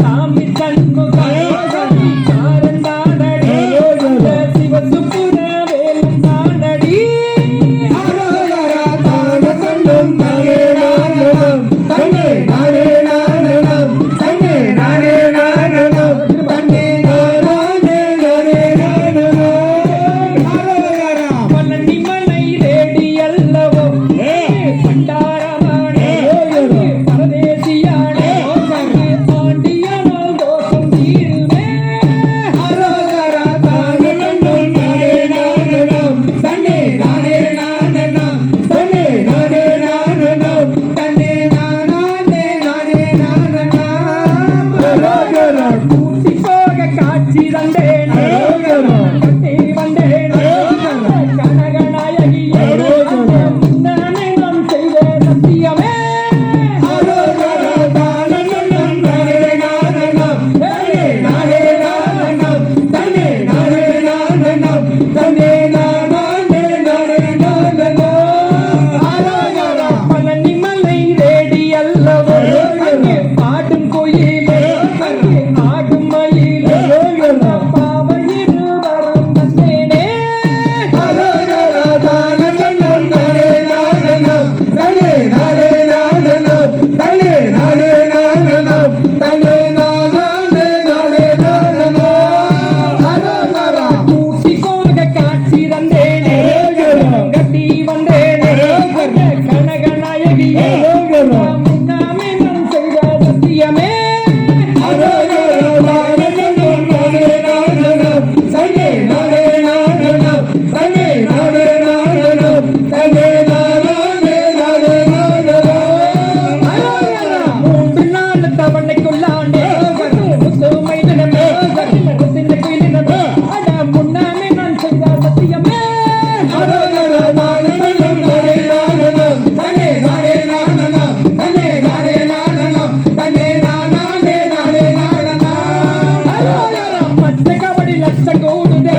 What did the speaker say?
I'm மலைக்குள்ளாண்டே முத்து மைதனமே சின்ன குயிலினமே அட முன்னாமே நான் செய்த சத்தியமே. மத்த கபடி லட்ச கோடுதே.